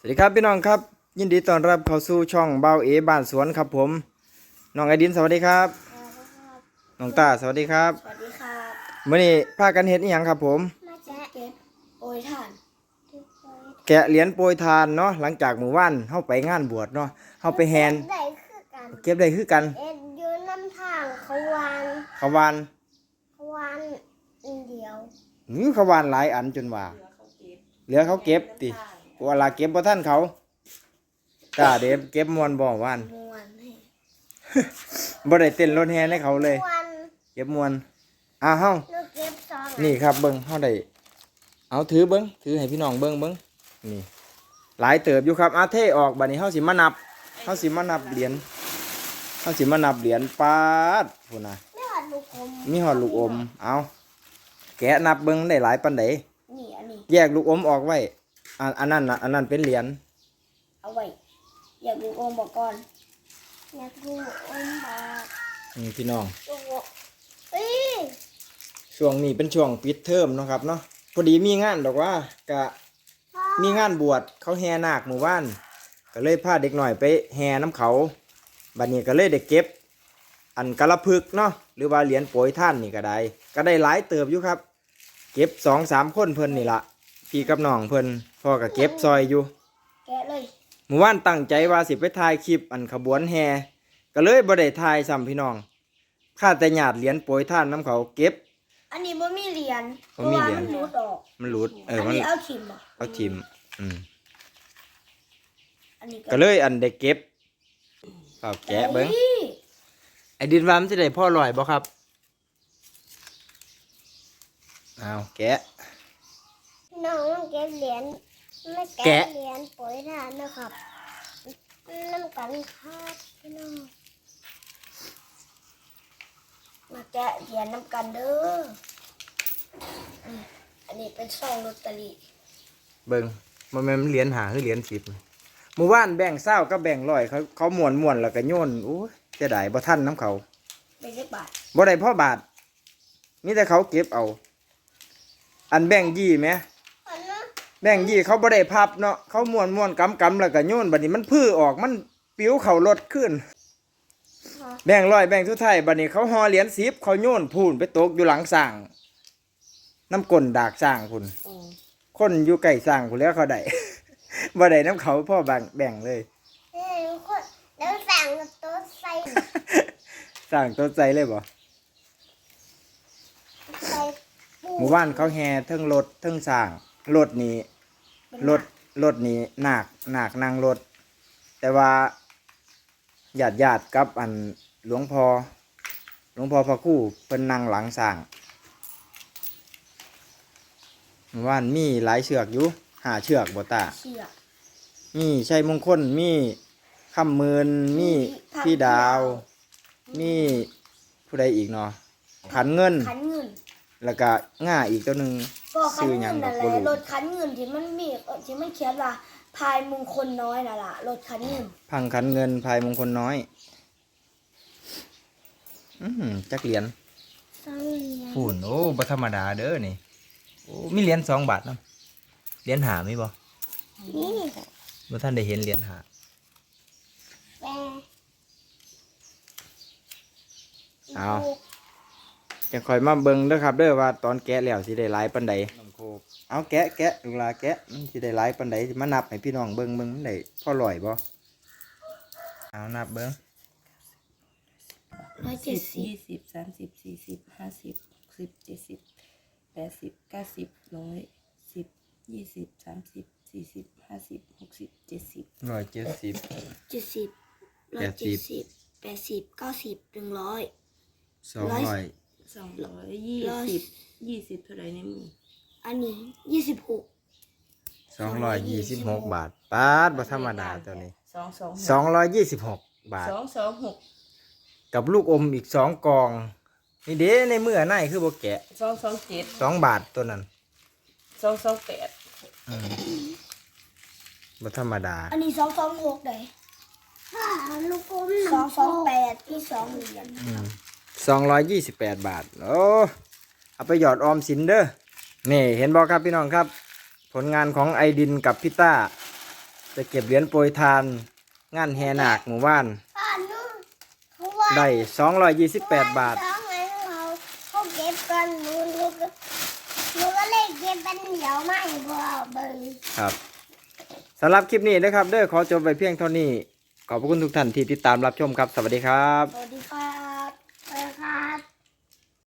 สวัสดีครับพี่น้องครับ ยินดีต้อนรับเข้าสู่ช่องเบาเอบ้านสวนครับผมน้องไอดินสวัสดีครับน้องตาสวัสดีครับสวัสดีครับมื่อนี้พากันเฮ็ดอีหยังครับผม มาแจ๊เก็บโอยถ่านแกะเหรียญโปรยทานเนาะหลังจากมื้อวานเฮาไปงานบวชเนาะเฮาไปแฮนได้คือกันเก็บได้คือกัน เอ็ดยืนน้ำทางเขาวานเขาวานเขาวานอันเดียวหือเขาวานหลายอันจนว่าเหลือเขาเก็บติ เวลาเก็บบ่ทันเขาตาเด็บเก็บมวนบ่วานมวนให้บ่ได้เต้นรถแฮให้เขาเลย มวนเก็บมวนอ่าเฮาหนูเก็บซองนี่ครับเบิ้งเฮาได้เอาถือเบิ้งถือให้พี่น้องเบิ้งเบิ้งนี่ หลายเติบอยู่ครับอาเทออกบัดนี้เฮาสิมานับเฮาสิมานับเหรียญเฮาสิมานับเหรียญปาดพุ่นน่ะไม่หอดลูกอมมีหอดลูกอม เอาแกะนับเบิ้งได้หลายปานใดนี่อันนี้ แยกลูกอมออกไว้ อันอันนั้นน่ะอันนั้นเป็นเหรียญเอาไว้อยากลูกอมบอกก่อนอยากลูกอมบอกนี่พี่น้องลูกอมเฮ้ยช่วงนี้เป็นช่วงปิดเทอมเนาะครับเนาะพอดีมีงานดอกว่ากะพ่อมีงานบวชเขาแห่นาคหมู่บ้านก็เลยพาเด็กหน่อยไปแห่น้ำเขาบัดนี้ก็เลยได้เก็บ อันกระพึกเนาะหรือว่าเหรียญโปรยท่านนี่ก็ได้ ก็ได้หลายเติบอยู่ครับ เก็บสองสามคนเพิ่นนี่ละ พี่กับน้องเพิ่นพ่อก็เก็บซอยอยู่แกะเลยหมู่บ้านตั้งใจว่าสิไปถ่ายคลิปอันขบวนแห่ก็เลยบ่ได้ถ่ายซ้ำพี่น้องข้าแต่หยาดเหรียญโปรยท่านน้ำเขาเก็บ อันนี้บ่มีเหรียญเพบ่ราะมีว่าเหรียญมันหลุดออกมันหลุดเอออันมันนี้เอาถิ่มอะเอาทิมอืมอันนี้ก็เลยอันได้เก็บเอาแกะเบิ้งฮ้ยไอ้ดินวามันจะได้พ่อลอยบ่ครับเอาแกะพี่ น้องต้องเก็บเหรียญไม่แกะแกะเหรียญโปรยทานนะครับน้ำกันครับพี่น้องมาแกะเหรียญน้ำกันเด้ออืมอันนี้เป็นซองลอตเตอรี่เบิ่งมันแม่นเหรียญหาคือเหรียญสิบหมู่บ้านแบ่งเศร้าก็แบ่งร้อยเขาเขาม้วนม้วนแล้วก็โยนโอ้ยจะได้บ่ทันน้ำเขาเป็นสิบบาทบ่ได้พ่อบาทมีแต่เขาเก็บเอา อันแบ่งยี่ไหมอันนะ แบ่งยี่เขาบ่ได้พับเนาะเขาม้วนม้วนกำกำแล้วก็โยนบัดนี้มันพื้อออกมันปิ้วเขารถขึ้น แบ่งร้อยแบ่งทุกไทายบัดนี้เขาห่อเหรียญสิบเขาโยนพูนไปตกอยู่หลังสร้างน้ำกลนดากสร้างพุ่นอืมคนอยู่ไก่สร้างพุ่นแล้วเขาได้บ่ได้น้ำเขาพ่อแบ่งแบ่งเลยเอ้ยคนแล้วสั่งกับโต๊ะใส่สร้างต้นใจเลยบ่ใส่ปูหมู่บ้านเขาแห่เทั้งรถเทั้งสร้าง รถนี้เป็นรถรถนี้หนักหนักนั่งรถ แต่ว่าญาติญาติๆกับอันหลวงพ่อหลวงพ่อพระครู่เพิ่นนั่งหลังสร้างหมู่บ้านมีหลายเชือกอยู่หาเชือกบ่ตาเชือกมีชัยมงคลมีคำเมินมีพี่ดาว มีผู้ใดอีกเนาะขันเงิน ขันเงิน แล้วก็ง่าอีกตัวหนึ่ง ก็ขันชื่อหยัเงิงนดอนั่กนแหบ่ละรู้รถขันเงินที่มันมีเอ่อที่มันเขียนว่าพายมงคลน้อยน่ะล่ะรถขันเงินพังขันเงินภายมงคลน้อย อืมจักเหรียญสองเหรียญพูนโอ้บ่ธรรมดาเด้อนี่โอ้มีเหรียญสองบาทเนาะเหรียญหามีบ่นี่บ่ท่านได้เห็นเหรียญหาแปะเอา จะคอยมาเบิ่งเด้อครับเด้อว่าตอนแกะแล้วสิได้หลายปานใดเอาแกะแกะลูกหลาแกะมันสิได้หลายปานใดสิมานับให้พี่น้องเบิ่งเบิ่งมันได้พอร่อยบ่เอานับเบิ่งร้อยสิเจ็ดบสิบยี่สิบสามสิบสี่สิบห้าสิบหกสิบเจ็ดสิบแปดสิบเก้าสิบร้อยสิบยี่สิบสามสิบสี่สิบห้าสิบหกสิบเจ็ดสิบร้อยเจ็ดสิบเจ็ดสิบร้อยแปดสิเจ็บดสิบแปดสิบเก้าสิบหนึ่งร้อยสองร้อย สองร้อยยี่ร้อยสิบยี่สิบเท่าไหรในมืออันนี้ยี่สิบหกสองร้อยยี่สิบหกบาทปาดบ่ธรรมดาตัวนี้สองสองหกสองร้อยยี่สิบหกบาทสองสองหกกับลูกอมอีกสองกอง นี่เด้ในมือในคือบ่แกะสองสองเจ็ดสองบาทตัวนั้นสองสองแปดอืมบ่ธรรมดา อันนี้สองสองหกเลยลูกอมสองสองแปดที่สองเหรียญ สองร้อยยี่สิบแปดบาท โอ้ เอาไปหยอดออมสินเด้อ นี่เห็นบอกครับพี่น้องครับ ผลงานของไอดินกับพี่ต้า จะเก็บเหรียญโปรยทาน งานแห่นาคหมู่บ้านป้านู้นเขาว่าได้ 228 บาทสองไงเขาเขาเก็บกันหนูหนูก็หนูก็เลยเก็บเป็นเดี๋ยวไม่พอเบิ่งครับสำหรับคลิปนี้นะครับ เด้อขอจบไปเพียงเท่านี้ ขอบพระคุณทุกท่านที่ติดตามรับชมครับ สวัสดีครับ สวัสดีครับ